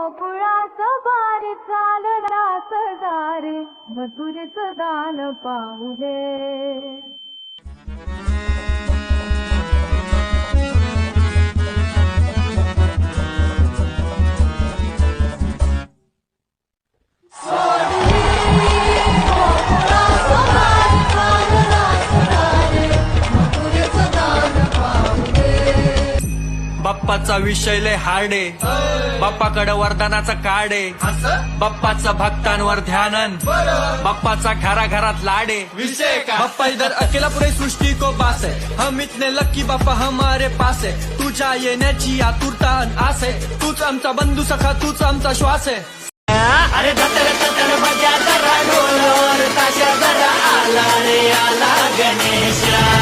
मोकुळाच बार चालला रास दारे दान पाहुले बाप्पाचा विषय लय हार्डे बाप्पाकडे वरदानाचा काढे बाप्पाचं भक्तांवर ध्यानन. बाप्पाचा घरा घरात लाडे विषय का बाप्पा इधर अकेला पुरे सृष्टी को पास है. हम इतने लक्की बाप्पा हमारे पास है. तुझ्या येण्याची आतुरता आस आहे तूच आमचा बंधू सखा तूच आमचा श्वास आहे अरे आला रे आला गणेशा.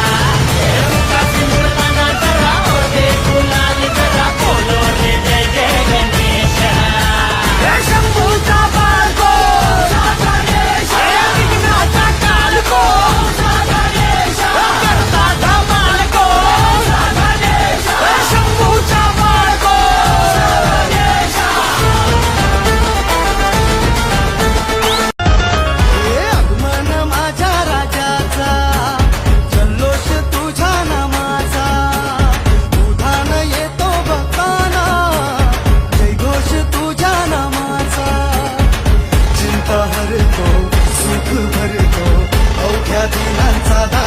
सुख भरतो. अवघ्या दिनांचा